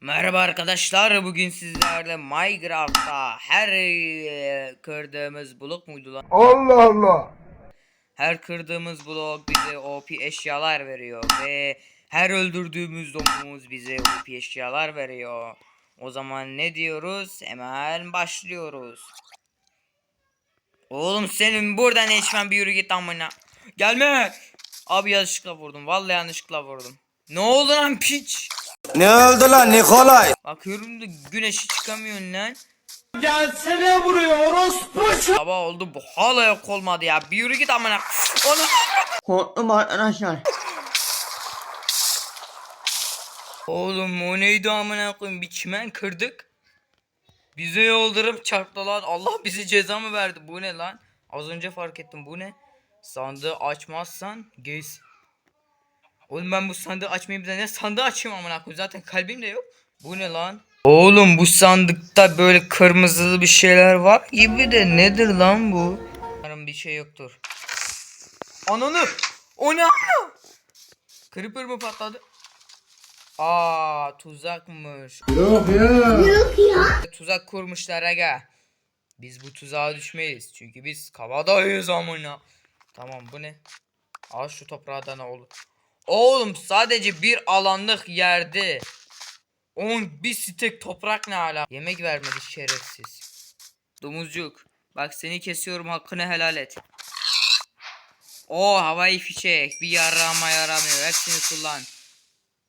Merhaba arkadaşlar bugün sizlerle Minecraft'ta her e, kırdığımız blok muydu lan? Allah Allah. Her kırdığımız blok bize OP eşyalar veriyor ve her öldürdüğümüz domuz bize OP eşyalar veriyor. O zaman ne diyoruz? Hemen başlıyoruz. Oğlum senin buradan eşmen bir yürü git amına. Gelme. Abi yanlışlıkla vurdum. Vallahi yanlışlıkla vurdum. Ne oldu lan piç? Ne oldu lan Nikolay? Bakıyorum da güneşi çıkamıyor lan. Gelsene buraya orospu. Sabah oldu bu hala yok olmadı ya. Bir yürü git amına. Onu Korktum arkadaşlar. Oğlum o neydi amına koyayım bir çimen kırdık. Bize yoldurup çarptı lan. Allah bizi ceza mı verdi? Bu ne lan? Az önce fark ettim bu ne? Sandığı açmazsan gez. Oğlum ben bu sandığı açmayayım da ne sandığı açayım amına koyayım zaten kalbim de yok. Bu ne lan? Oğlum bu sandıkta böyle kırmızılı bir şeyler var gibi de nedir lan bu? Umarım bir şey yoktur. Ananı! O ne amına? Creeper mı patladı? Aa tuzakmış. Yok ya. Tuzak kurmuşlar aga. Biz bu tuzağa düşmeyiz. Çünkü biz kavadayız amına. Tamam bu ne? Al şu toprağdan oğlum. Oğlum sadece bir alanlık yerde. On bir stek toprak ne hala? Yemek vermedi şerefsiz. Domuzcuk. Bak seni kesiyorum hakkını helal et. O havai fişek. Bir yarama yaramıyor. Hepsini kullan.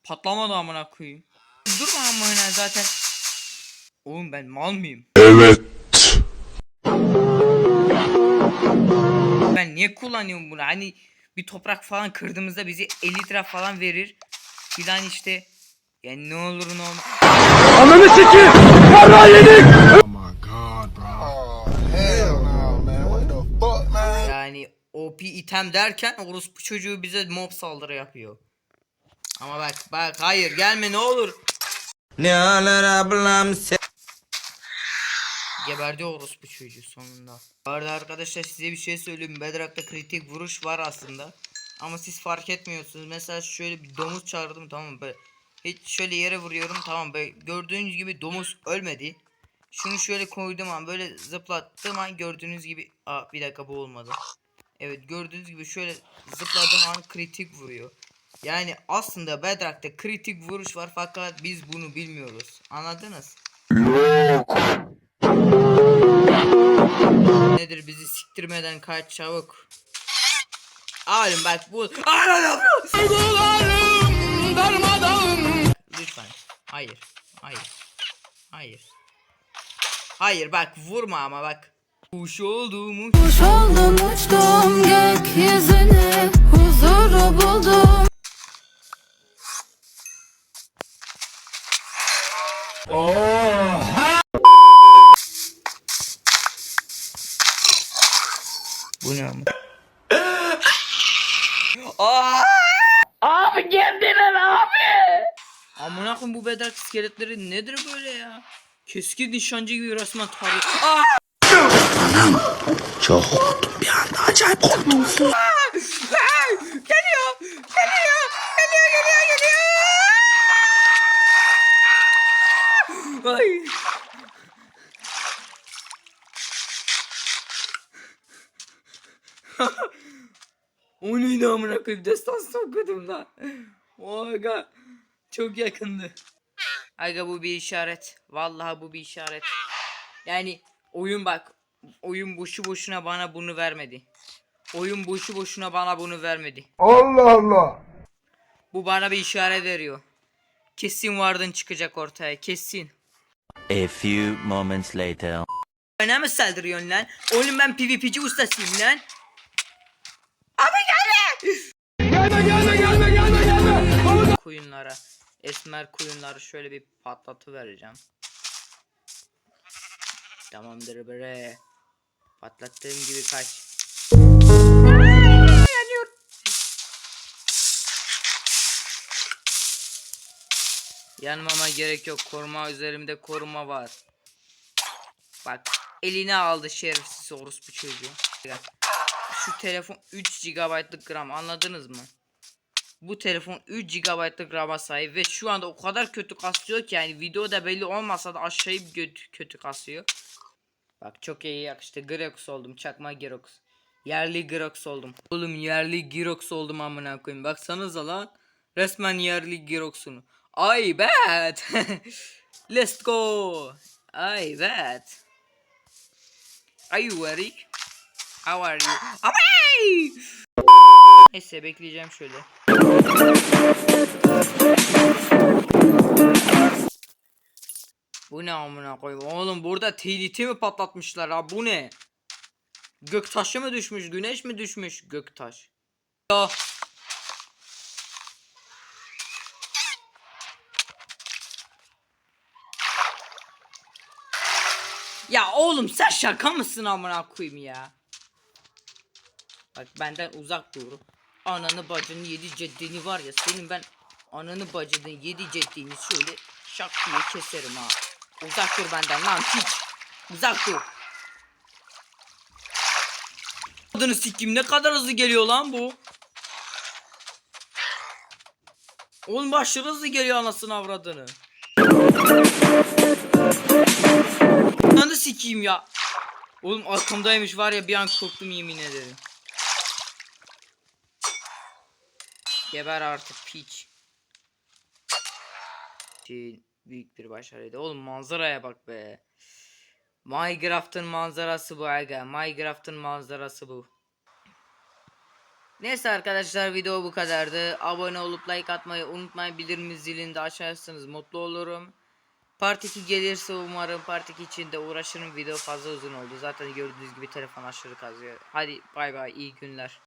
Patlamadı amına koyayım. Durma amına zaten. Oğlum ben mal mıyım? Evet. Ben niye kullanıyorum bunu? Hani bir toprak falan kırdığımızda bizi 50 lira falan verir. Filan işte. Yani ne olur ne olmaz. Ananı sikeyim. Para yedik. Yani OP item derken orospu çocuğu bize mob saldırı yapıyor. Ama bak bak hayır gelme ne olur. Ne alır ablam sen? Geberdi orospu çocuğu sonunda. Bu arada arkadaşlar size bir şey söyleyeyim. Bedrock'ta kritik vuruş var aslında. Ama siz fark etmiyorsunuz. Mesela şöyle bir domuz çağırdım tamam? Böyle hiç şöyle yere vuruyorum tamam böyle gördüğünüz gibi domuz ölmedi. Şunu şöyle koyduğum an böyle zıplattığım an gördüğünüz gibi Aa bir dakika bu olmadı. Evet gördüğünüz gibi şöyle zıpladığım an kritik vuruyor. Yani aslında Bedrock'ta kritik vuruş var fakat biz bunu bilmiyoruz. Anladınız? Nedir bizi siktirmeden kaç çabuk. Oğlum bak bu. Aa, Lütfen. Hayır. Hayır. Hayır. Hayır bak vurma ama bak. Kuş olduğumu Kuş oldum uçtum gökyüzüne Huzuru buldum Bu ne ama? Aa! Abi kendine abi. Amına koyayım bu bedrak iskeletleri nedir böyle ya? Keskin nişancı gibi resmen tarıyor. Aa! Çok korktum bir anda acayip korktum. Aa! Geliyor! Geliyor! Geliyor geliyor geliyor! Ay! O neydi amına koyayım destansı okudum da. Aga çok yakındı. Aga bu bir işaret. Vallahi bu bir işaret. Yani oyun bak. Oyun boşu boşuna bana bunu vermedi. Oyun boşu boşuna bana bunu vermedi. Allah Allah. Bu bana bir işaret veriyor. Kesin vardın çıkacak ortaya kesin. A few moments later. Bana mı saldırıyorsun lan? Oğlum ben PvP'ci ustasıyım lan. Abi gelme! Gelme gelme gelme gelme. Koyunlara. Esmer koyunları şöyle bir patlatı vereceğim. Tamamdır bre. Patlattığım gibi kaç. Yanıyor. Yanmama gerek yok. Koruma üzerimde koruma var. Bak eline aldı şerefsiz orospu çocuğu. Şu telefon 3 GB'lık gram anladınız mı? Bu telefon 3 GB'lık RAM'a sahip ve şu anda o kadar kötü kasıyor ki yani videoda belli olmasa da aşağıya kötü, kötü kasıyor. Bak çok iyi yakıştı. Girox oldum. Çakma Girox. Yerli Girox oldum. Oğlum yerli Girox oldum amına koyayım. Baksanıza lan. Resmen yerli Girox'unu. Ay bet. Let's go. Ay bet. Are you ready? How are you? Amay! Neyse bekleyeceğim şöyle. Bu ne amına koyayım? Oğlum burada TNT mi patlatmışlar ha? Bu ne? Göktaşı mı düşmüş? Güneş mi düşmüş? Göktaş. Ya. Ya oğlum sen şaka mısın amına koyayım ya? Bak benden uzak dur. Ananı bacını yedi ceddini var ya senin ben ananı bacını yedi ceddini şöyle şak diye keserim ha. Uzak dur benden lan hiç. Uzak dur. Adını sikeyim ne kadar hızlı geliyor lan bu. Oğlum aşırı hızlı geliyor anasını avradını. Ananı sikeyim ya. Oğlum arkamdaymış var ya bir an korktum yemin ederim. Geber artık piç. Büyük bir başarıydı. Oğlum manzaraya bak be. Minecraft'ın manzarası bu aga. Minecraft'ın manzarası bu. Neyse arkadaşlar video bu kadardı. Abone olup like atmayı unutmayın. Bildirim zilini de açarsanız mutlu olurum. Part 2 gelirse umarım Part 2 için de uğraşırım. Video fazla uzun oldu. Zaten gördüğünüz gibi telefon aşırı kazıyor. Hadi bay bay iyi günler.